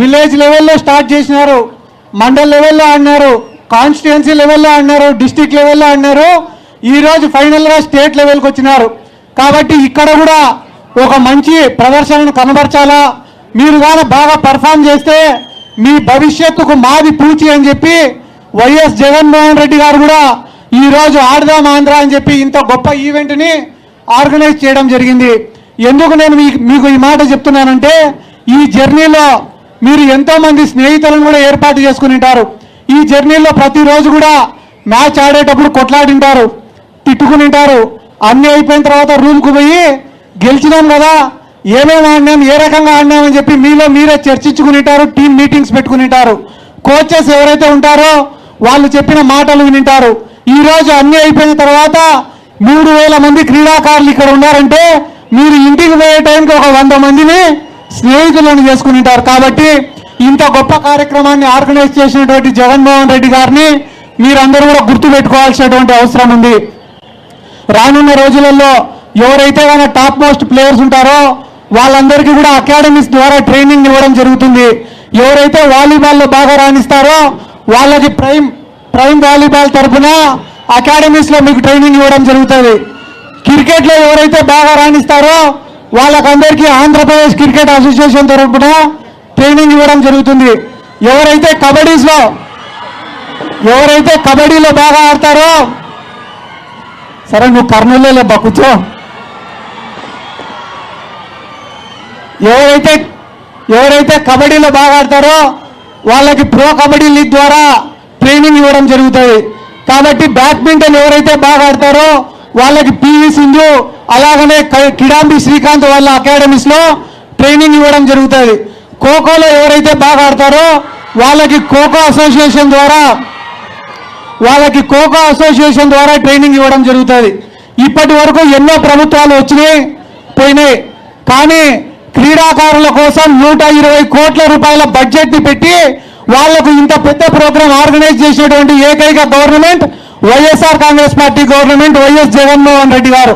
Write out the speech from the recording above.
Village లెవెల్లో start చేసినారు మండల్ లెవెల్లో ఆడినారు కాన్స్టిట్యున్సీ లెవెల్లో ఆడినారు డిస్టిక్ లెవెల్లో ఆడినారు ఈరోజు ఫైనల్గా స్టేట్ లెవెల్కి వచ్చినారు. కాబట్టి ఇక్కడ కూడా ఒక మంచి ప్రదర్శనను కనబరచాలా? మీరు కానీ బాగా పర్ఫామ్ చేస్తే మీ భవిష్యత్తుకు మాది పూచి అని చెప్పి వైఎస్ జగన్మోహన్ రెడ్డి గారు కూడా ఈరోజు ఆడదాం ఆంధ్ర అని చెప్పి ఇంత గొప్ప ఈవెంట్ని ఆర్గనైజ్ చేయడం జరిగింది. ఎందుకు నేను మీకు మీకు ఈ మాట చెప్తున్నానంటే ఈ జర్నీలో మీరు ఎంతో మంది స్నేహితులను కూడా ఏర్పాటు చేసుకుని ఉంటారు. ఈ జర్నీలో ప్రతిరోజు కూడా మ్యాచ్ ఆడేటప్పుడు కొట్లాడింటారు తిట్టుకుని ఉంటారు. అన్నీ అయిపోయిన తర్వాత రూమ్కు పోయి గెలిచినాం కదా ఏమేమి ఆడినాం ఏ రకంగా ఆడినామని చెప్పి మీలో మీరే చర్చించుకుని ఉంటారు టీం మీటింగ్స్ పెట్టుకుని ఉంటారు. కోచెస్ ఎవరైతే ఉంటారో వాళ్ళు చెప్పిన మాటలు వినింటారు. ఈరోజు అన్నీ అయిపోయిన తర్వాత మూడు వేల మంది క్రీడాకారులు ఇక్కడ ఉన్నారంటే మీరు ఇంటికి పోయే టైంకి ఒక వంద మందిని స్నేహితులను చేసుకుని ఉంటారు కాబట్టి ఇంత గొప్ప కార్యక్రమాన్ని ఆర్గనైజ్ చేసినటువంటి జగన్మోహన్ రెడ్డి గారిని మీరందరూ కూడా గుర్తు పెట్టుకోవాల్సినటువంటి అవసరం ఉంది. రానున్న రోజులలో ఎవరైతే కానీ టాప్ మోస్ట్ ప్లేయర్స్ ఉంటారో వాళ్ళందరికీ కూడా అకాడమీస్ ద్వారా ట్రైనింగ్ ఇవ్వడం జరుగుతుంది. ఎవరైతే వాలీబాల్లో బాగా రాణిస్తారో వాళ్ళకి ప్రైమ్ ప్రైమ్ వాలీబాల్ తరఫున అకాడమీస్లో మీకు ట్రైనింగ్ ఇవ్వడం జరుగుతుంది. క్రికెట్లో ఎవరైతే బాగా రాణిస్తారో వాళ్ళకందరికీ ఆంధ్రప్రదేశ్ క్రికెట్ అసోసియేషన్ తరఫున ట్రైనింగ్ ఇవ్వడం జరుగుతుంది. ఎవరైతే కబడ్డీస్లో ఎవరైతే కబడ్డీలో బాగా ఆడతారో సరే నువ్వు కర్నూలులో లేబ్బా కూర్చో. ఎవరైతే ఎవరైతే కబడ్డీలో బాగా ఆడతారో వాళ్ళకి ప్రో కబడ్డీ లీగ్ ద్వారా ట్రైనింగ్ ఇవ్వడం జరుగుతుంది. కాబట్టి బ్యాడ్మింటన్ ఎవరైతే బాగా ఆడతారో వాళ్ళకి పివి సింధు అలాగనే కిడాంబి శ్రీకాంత్ వాళ్ళ అకాడమీస్లో ట్రైనింగ్ ఇవ్వడం జరుగుతుంది. ఖోఖోలో ఎవరైతే బాగా ఆడతారో వాళ్ళకి ఖోఖో అసోసియేషన్ ద్వారా వాళ్ళకి ఖోఖో అసోసియేషన్ ద్వారా ట్రైనింగ్ ఇవ్వడం జరుగుతుంది. ఇప్పటి వరకు ఎన్నో ప్రభుత్వాలు వచ్చినాయి పోయినాయి. కానీ క్రీడాకారుల కోసం నూట ఇరవై కోట్ల రూపాయల బడ్జెట్ని పెట్టి వాళ్ళకు ఇంత పెద్ద ప్రోగ్రాం ఆర్గనైజ్ చేసినటువంటి ఏకైక government YSR Congress party government YS Jaganmohan Reddy గారు.